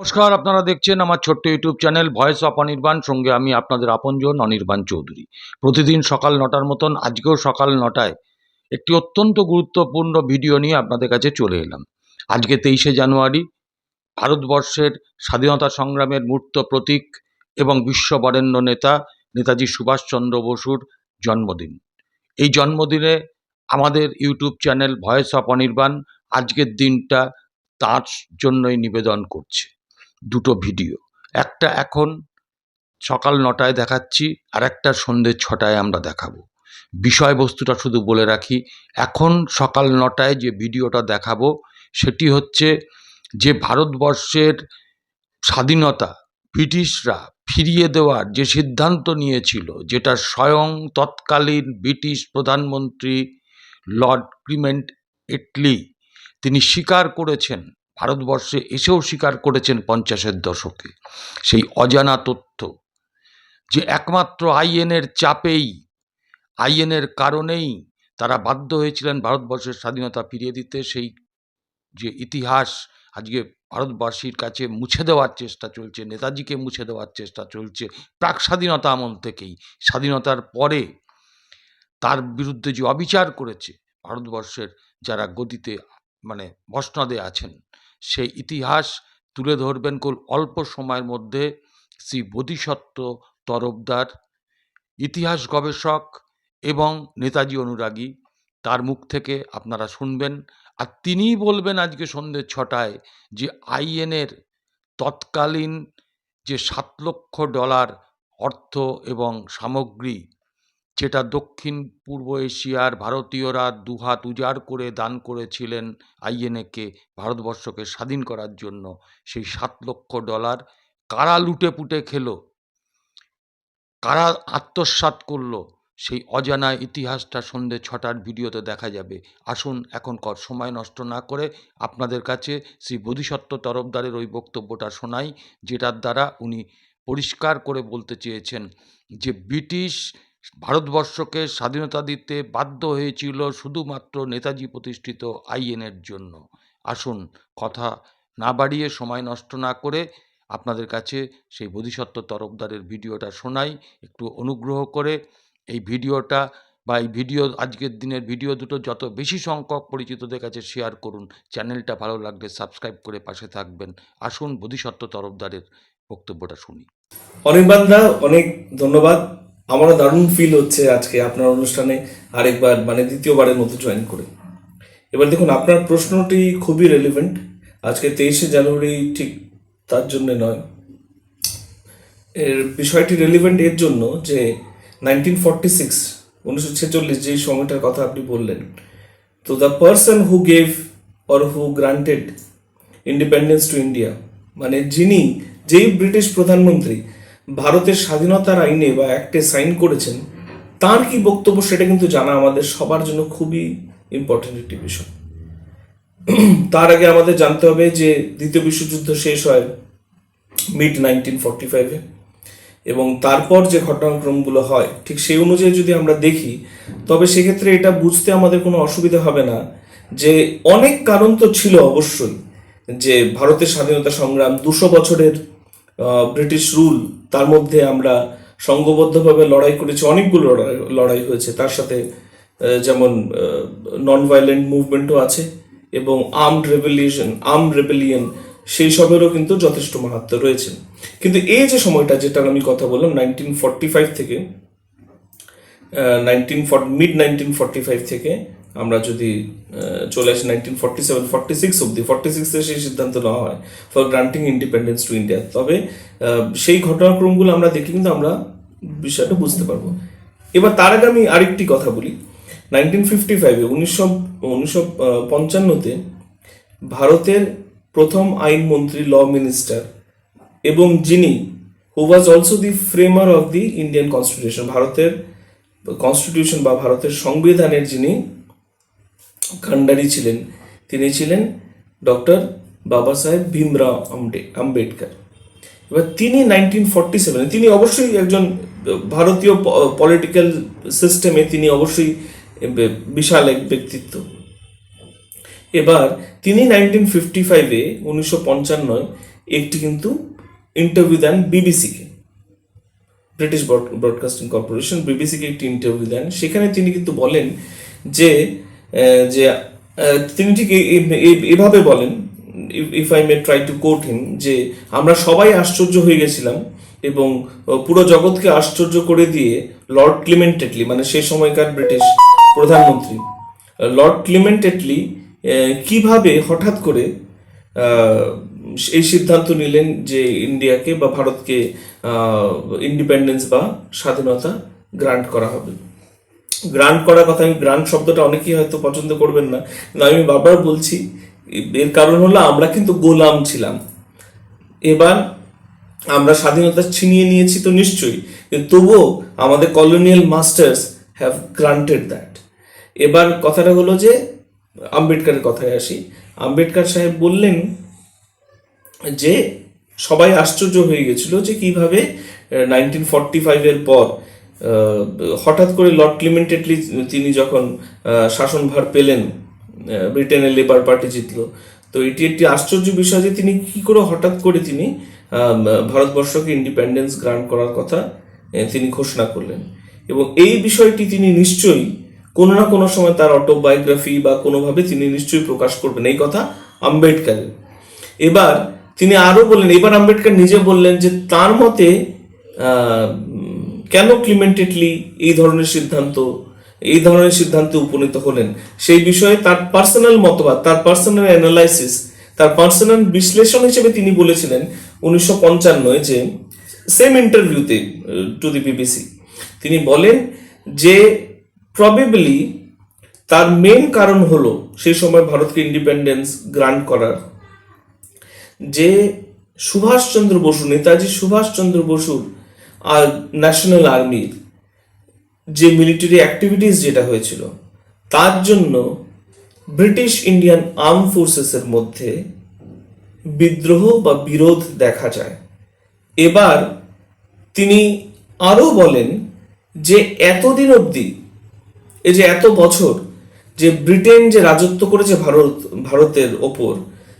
নমস্কার, আপনারা দেখছেন আমার ছোট্ট YouTube channel voice of Anirban. সঙ্গে আমি আপনাদের আপনজন অনির্বাণ চৌধুরী। প্রতিদিন সকাল নটার মতন, আজকেও সকাল নটায় একটি অত্যন্ত গুরুত্বপূর্ণ ভিডিও নিয়ে আপনাদের কাছে চলে এলাম। আজকে তেইশে জানুয়ারি, ভারতবর্ষের স্বাধীনতা সংগ্রামের মূর্ত প্রতীক এবং বিশ্ব বরেণ্য নেতা নেতাজি সুভাষচন্দ্র বসুর জন্মদিন। এই জন্মদিনে আমাদের YouTube channel voice of Anirban আজকের দিনটা তার জন্যই নিবেদন করছে। দুটো ভিডিও। একটা এখন সকাল নটায় দেখাচ্ছি আর একটা সন্ধ্যে ছটায় আমরা দেখাবো। বিষয়বস্তুটা শুধু বলে রাখি, এখন সকাল নটায় যে ভিডিওটা দেখাবো, সেটি হচ্ছে যে ভারতবর্ষের স্বাধীনতা ব্রিটিশরা ফিরিয়ে দেওয়ার যে সিদ্ধান্ত নিয়েছিল, যেটা স্বয়ং তৎকালীন ব্রিটিশ প্রধানমন্ত্রী লর্ড ক্লিমেন্ট এটলি তিনি স্বীকার করেছেন ভারতবর্ষে এসেও স্বীকার করেছেন পঞ্চাশের দশকে। সেই অজানা তথ্য যে একমাত্র আইএনের চাপেই আইএনের কারণেই তারা বাধ্য হয়েছিলেন ভারতবর্ষের স্বাধীনতা ফিরিয়ে দিতে, সেই যে ইতিহাস আজকে ভারতবাসীর কাছে মুছে দেওয়ার চেষ্টা চলছে, নেতাজিকে মুছে দেওয়ার চেষ্টা চলছে, প্রাক স্বাধীনতা আমল থেকেই। স্বাধীনতার পরে তার বিরুদ্ধে যে অবিচার করেছে ভারতবর্ষের যারা গদিতে মানে মসনদে আছেন সেই ইতিহাস তুলে ধরবেন খুব অল্প সময়ের মধ্যে শ্রী বোধিসত্ত্ব তরফদার, ইতিহাস গবেষক এবং নেতাজি অনুরাগী। তার মুখ থেকে আপনারা শুনবেন। আর তিনিই বলবেন আজকে সন্ধ্যে ছটায় যে আইএনের তৎকালীন যে সাত লক্ষ ডলার অর্থ এবং সামগ্রী যেটা দক্ষিণ পূর্ব এশিয়ার ভারতীয়রা দুহাত উজাড় করে দান করেছিলেন আইএনএকে, ভারতবর্ষকে স্বাধীন করার জন্য। সেই সাত লক্ষ ডলার কারা লুটে পুটে খেলো? কারা আত্মসাৎ করল? সেই অজানা ইতিহাসটা সন্ধে ছটার ভিডিওতে দেখা যাবে। আসুন এখন কর, সময় নষ্ট না করে আপনাদের কাছে শ্রী বোধিসত্ত্ব তরফদারের ওই বক্তব্যটা শোনাই, যেটার দ্বারা উনি পরিষ্কার করে বলতে চেয়েছেন যে ব্রিটিশ ভারতবর্ষকে স্বাধীনতা দিতে বাধ্য হয়েছিল শুধুমাত্র নেতাজি প্রতিষ্ঠিত আইএনের জন্য। আসুন কথা না বাড়িয়ে সময় নষ্ট না করে আপনাদের কাছে সেই বোধিসত্ত্ব তরফদারের ভিডিওটা শোনাই। একটু অনুগ্রহ করে এই ভিডিওটা বা এই ভিডিও, আজকের দিনের ভিডিও দুটো যত বেশি সংখ্যক পরিচিতদের কাছে শেয়ার করুন, চ্যানেলটা ভালো লাগলে সাবস্ক্রাইব করে পাশে থাকবেন। আসুন বোধিসত্ত্ব তরফদারের বক্তব্যটা শুনি। অনির্বাণ দা অনেক ধন্যবাদ। আমারও দারুণ ফিল হচ্ছে আজকে আপনার অনুষ্ঠানে আরেকবার মানে দ্বিতীয়বারের মতো জয়েন করে। এবার দেখুন, আপনার প্রশ্নটি খুবই রেলিভেন্ট আজকে তেইশে জানুয়ারি ঠিক তার জন্যে নয়। এর বিষয়টি রেলিভেন্ট এর জন্য যে নাইনটিন ফর্টি সিক্স উনিশশো ছেচল্লিশ যেই সময়টার কথা আপনি বললেন, তো the person who gave or who granted independence to India মানে যিনি, যেই ব্রিটিশ প্রধানমন্ত্রী ভারতের স্বাধীনতার আইনে বা অ্যাক্টে সাইন করেছেন, তার কি বক্তব্য সেটা কিন্তু জানা আমাদের সবার জন্য খুবই ইম্পর্টেন্ট একটি বিষয়। তার আগে আমাদের জানতে হবে যে দ্বিতীয় বিশ্বযুদ্ধ শেষ হয় মিড নাইনটিন ফর্টি ফাইভে এবং তারপর যে ঘটনাক্রমগুলো হয়, ঠিক সেই অনুযায়ী যদি আমরা দেখি, তবে সেক্ষেত্রে এটা বুঝতে আমাদের কোনো অসুবিধা হবে না যে অনেক কারণ তো ছিল অবশ্যই যে ভারতের স্বাধীনতা সংগ্রাম দুশো বছরের ব্রিটিশ রুল তার মধ্যে আমরা সংঘবদ্ধভাবে লড়াই করেছি, অনেকগুলো লড়াই হয়েছে। তার সাথে যেমন নন ভায়োলেন্ট মুভমেন্টও আছে এবং আর্মড রেভলিউশন আর্ম রেবেলিয়ন সেই সবেরও কিন্তু যথেষ্ট মাহাত্ম রয়েছে। কিন্তু এই যে সময়টা যেটার আমি কথা বললাম নাইনটিন ফর্টি ফাইভ থেকে nineteen mid nineteen forty five থেকে আমরা যদি চলে আসি nineteen forty seven forty six অব্দি ফর্টি সিক্সে সেই সিদ্ধান্ত নেওয়া হয় for granting independence to India তবে সেই ঘটনাক্রমগুলো আমরা দেখি কিন্তু আমরা বিষয়টা বুঝতে পারব। এবার তার আগে আমি আরেকটি কথা বলি। নাইনটিন ফিফটি ফাইভে উনিশশো উনিশশো পঞ্চান্নতে ভারতের প্রথম আইনমন্ত্রী ল মিনিস্টার এবং যিনি who was also the framer of the Indian constitution ভারতের কনস্টিটিউশন বা ভারতের সংবিধানের যিনি কান্ডারি ছিলেন তিনি ছিলেন ডক্টর বাবা সাহেব ভীমরাও আম্বে আম্বেদকর এবার তিনি নাইনটিন ফর্টি সেভেনে তিনি অবশ্যই একজন ভারতীয় পলিটিক্যাল সিস্টেমে তিনি অবশ্যই বিশাল এক ব্যক্তিত্ব এবার তিনি নাইনটিন ফিফটি ফাইভে উনিশশো পঞ্চান্নয় একটি কিন্তু ইন্টারভিউ দেন বিবিসিকে ব্রিটিশ ব্রডকাস্টিং কর্পোরেশন বিবিসিকে একটি ইন্টারভিউ দেন। সেখানে তিনি কিন্তু বলেন যে যে তিনি ঠিক এভাবে বলেন if I may try to quote him যে, আমরা সবাই আশ্চর্য হয়ে গেছিলাম এবং পুরো জগৎকে আশ্চর্য করে দিয়ে লর্ড ক্লিমেন্টেটলি মানে সেই সময়কার ব্রিটিশ প্রধানমন্ত্রী লর্ড ক্লিমেন্টেটলি কীভাবে হঠাৎ করে এই সিদ্ধান্ত নিলেন যে ইন্ডিয়াকে বা ভারতকে ইন্ডিপেন্ডেন্স বা স্বাধীনতা গ্রান্ট করা হবে? গ্রান্ট করার কথা আমি গ্রান্ট শব্দটা অনেকেই হয়তো পছন্দ করবেন না। কিন্তু আমি বারবার বলছি, এর কারণ হলো আমরা কিন্তু গোলাম ছিলাম। এবার আমরা স্বাধীনতা ছিনিয়ে নিয়েছি তো নিশ্চয়ই তবুও আমাদের colonial masters have granted that এবার কথাটা হলো যে, আম্বেদকারের কথায় আসি। আম্বেদকর সাহেব বললেন যে, সবাই আশ্চর্য হয়ে গেছিল যে কীভাবে নাইনটিন ফর্টি ফাইভের পর হঠাৎ করে লর্ড ক্লিমেন্টেটলি তিনি যখন শাসনভার পেলেন ব্রিটেনের লেবার পার্টি জিতলো, তো এটি একটি আশ্চর্য বিষয় যে তিনি কি করে হঠাৎ করে তিনি ভারতবর্ষকে ইন্ডিপেন্ডেন্স গ্রান্ট করার কথা তিনি ঘোষণা করলেন। এবং এই বিষয়টি তিনি নিশ্চয়ই কোনো না কোনো সময় তার অটোবায়োগ্রাফি বা কোনোভাবে তিনি নিশ্চয়ই প্রকাশ করবেন। এই কথা আম্বেদকারের। এবার তিনি আরও বললেন, এবার আম্বেদকর নিজে বললেন যে তার মতে কেন ক্লিমেন্টেটলি এই ধরনের সিদ্ধান্ত, এই ধরনের সিদ্ধান্তে উপনীত হলেন? সেই বিষয়ে তার পার্সোনাল মতবাদ, তার পার্সোনাল অ্যানালাইসিস তার পার্সোনাল বিশ্লেষণ হিসেবে তিনি বলেছিলেন উনিশশো পঞ্চান্নয় যে সেম ইন্টারভিউতে টু দি বিবিসি তিনি বলেন যে প্রবেবলি তার মেন কারণ হলো সেই সময় ভারতকে ইন্ডিপেন্ডেন্স গ্রান্ট করার যে সুভাষচন্দ্র বসু, নেতাজি সুভাষচন্দ্র বসুর আর ন্যাশনাল আর্মির যে মিলিটারি অ্যাক্টিভিটিস যেটা হয়েছিল, তার জন্য ব্রিটিশ ইন্ডিয়ান আর্ম ফোর্সেসের মধ্যে বিদ্রোহ বা বিরোধ দেখা যায়। এবার তিনি আরও বলেন যে এতদিন অবধি, এই যে এত বছর যে ব্রিটেন যে রাজত্ব করেছে ভারত, ভারতের ওপর,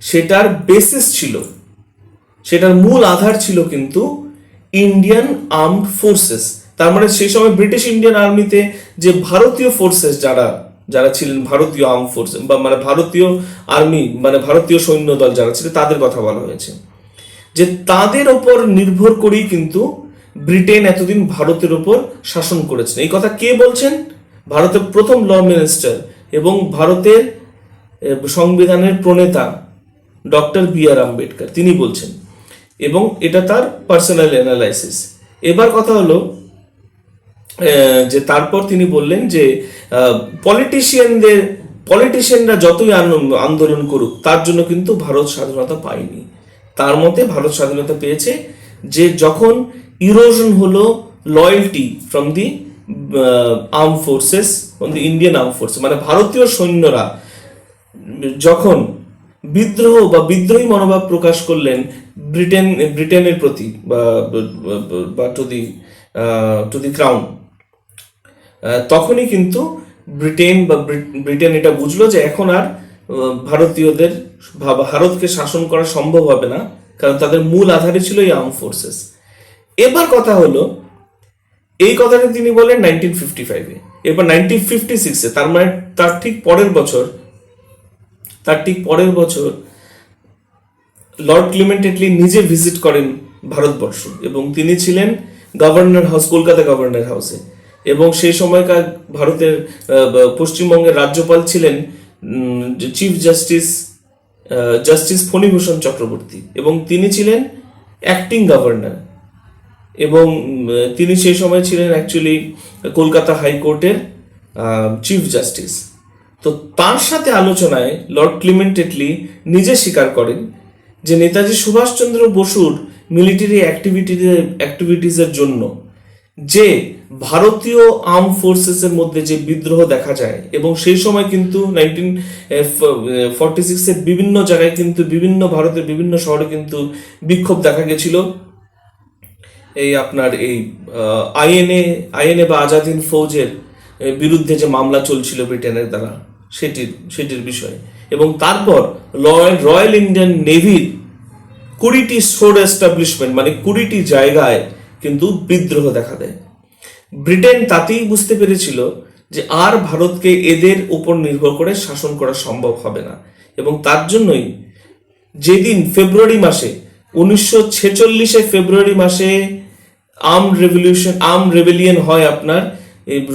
সেটার বেসিস ছিল, সেটার মূল আধার ছিল কিন্তু ইন্ডিয়ান আর্মড ফোর্সেস তার মানে সেই সময় ব্রিটিশ ইন্ডিয়ান আর্মিতে যে ভারতীয় ফোর্সেস যারা যারা ছিলেন ভারতীয় আর্ম ফোর্স বা মানে ভারতীয় আর্মি মানে ভারতীয় সৈন্য দল যারা ছিল, তাদের কথা বলা হয়েছে। যে তাদের ওপর নির্ভর করেই কিন্তু ব্রিটেন এতদিন ভারতের ওপর শাসন করেছেন এই কথা কে বলছেন? ভারতের প্রথম ল মিনিস্টার এবং ভারতের সংবিধানের প্রণেতা ডক্টর বি আর আম্বেদকর তিনি বলছেন এবং এটা তার পার্সোনাল অ্যানালাইসিস এবার কথা হলো যে তারপর তিনি বললেন যে পলিটিশিয়ানদের পলিটিশিয়ানরা যতই আন- আন্দোলন করুক, তার জন্য কিন্তু ভারত স্বাধীনতা পায়নি। তার মতে ভারত স্বাধীনতা পেয়েছে যে যখন ইরোশন হলো loyalty from the arm forces from the Indian arm force মানে ভারতীয় সৈন্যরা, যখন বিদ্রোহ বা বিদ্রোহী মনোভাব প্রকাশ করলেন ব্রিটেন ব্রিটেনের প্রতি বা to the to the crown তখনই কিন্তু ব্রিটেন বা ব্রিটেন এটা বুঝলো যে এখন আর ভারতীয়দের ভারতকে শাসন করা সম্ভব হবে না, কারণ তাদের মূল আধারে ছিল এই আর্ম ফোর্সেস এবার কথা হলো, এই কথাটা তিনি বলেন নাইনটিন ফিফটি ফাইভে এরপর নাইনটিন ফিফটি সিক্সে তার মানে তার ঠিক পরের বছর, তার ঠিক পরের বছর লর্ড ক্লিমেন্টেটলি নিজে ভিজিট করেন ভারতবর্ষ এবং তিনি ছিলেন গভর্নর হাউস, কলকাতা গভর্নর হাউসে। এবং সেই সময়কার ভারতের পশ্চিমবঙ্গের রাজ্যপাল ছিলেন chief justice justice Phanibhushan Chakraborty. এবং তিনি ছিলেন অ্যাক্টিং গভর্নর এবং তিনি সেই সময় ছিলেন অ্যাকচুয়ালি কলকাতা হাইকোর্টের চিফ জাস্টিস তো তার সাথে আলোচনায় লর্ড ক্লিমেন্টেটলি নিজে স্বীকার করেন যে নেতাজি সুভাষচন্দ্র বসুর মিলিটারি অ্যাক্টিভিটি অ্যাক্টিভিটিসের জন্য যে ভারতীয় আর্ম ফোর্সেসের মধ্যে যে বিদ্রোহ দেখা যায় এবং সেই সময় কিন্তু নাইনটিন ফর্টি সিক্সের বিভিন্ন জায়গায় কিন্তু বিভিন্ন ভারতের বিভিন্ন শহরে কিন্তু বিক্ষোভ দেখা গেছিল। এই আপনার এই আইএনএ আইএনএ বা আজাদিন ফৌজের বিরুদ্ধে যে মামলা চলছিল ব্রিটেনের দ্বারা। সেটির সেটির বিষয়ে। এবং তারপর রয়্যাল ইন্ডিয়ান নেভির কুড়িটি সোর এস্টাবলিশমেন্ট মানে কুড়িটি জায়গায় কিন্তু বিদ্রোহ দেখা দেয়। ব্রিটেন তাতেই বুঝতে পেরেছিল যে আর ভারতকে এদের উপর নির্ভর করে শাসন করা সম্ভব হবে না। এবং তার জন্যই যেদিন ফেব্রুয়ারি মাসে, উনিশশো ছেচল্লিশে ফেব্রুয়ারি মাসে আর্ম রেভলিউশন, আর্ম রেবেলিয়ন হয় আপনার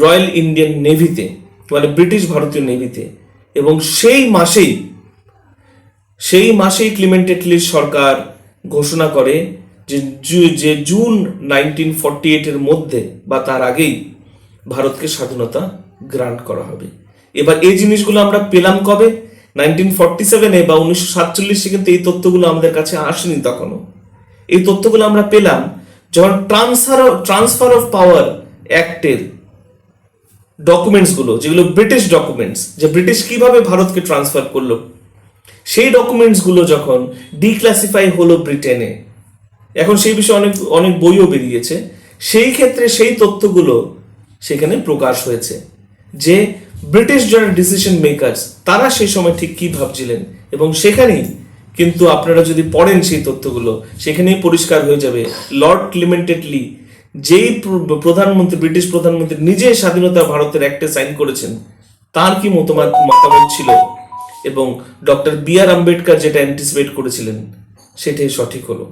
রয়্যাল ইন্ডিয়ান নেভিতে মানে ব্রিটিশ ভারতীয় নেভিতে। এবং সেই মাসেই সেই মাসেই ক্লিমেন্ট এটলির সরকার ঘোষণা করে যে যে জুন নাইনটিন ফর্টি এইটের মধ্যে বা তার আগেই ভারতকে স্বাধীনতা গ্রান্ট করা হবে। এবার এই জিনিসগুলো আমরা পেলাম কবে? নাইনটিন ফর্টি সেভেনে বা উনিশশো সাতচল্লিশে কিন্তু এই তথ্যগুলো আমাদের কাছে আসেনি তখনও। এই তথ্যগুলো আমরা পেলাম যখন ট্রান্সফার ট্রান্সফার অফ পাওয়ার অ্যাক্টের ডকুমেন্টসগুলো যেগুলো ব্রিটিশ ডকুমেন্টস যে ব্রিটিশ কীভাবে ভারতকে ট্রান্সফার করল, সেই ডকুমেন্টসগুলো যখন ডিক্লাসিফাই হলো ব্রিটেনে, এখন সেই বিষয়ে অনেক অনেক বইও বেরিয়েছে, সেই ক্ষেত্রে সেই তথ্যগুলো সেখানে প্রকাশ হয়েছে, যে ব্রিটিশ যারা ডিসিশন মেকার্স তারা সেই সময় ঠিক কি ভাবছিলেন, এবং সেখানেই কিন্তু আপনারা যদি পড়েন সেই তথ্যগুলো, সেখানেই পরিষ্কার হয়ে যাবে লর্ড ক্লিমেন্টেডলি যেই প্রধানমন্ত্রী, ব্রিটিশ প্রধানমন্ত্রী নিজে স্বাধীনতা ভারতের একটা সাইন করেছেন, তার কি মতামত মতামত ছিল? এবং ডক্টর বি আর আম্বেদকর যেটা অ্যান্টিসিপেট করেছিলেন, সেটাই সঠিক হলো।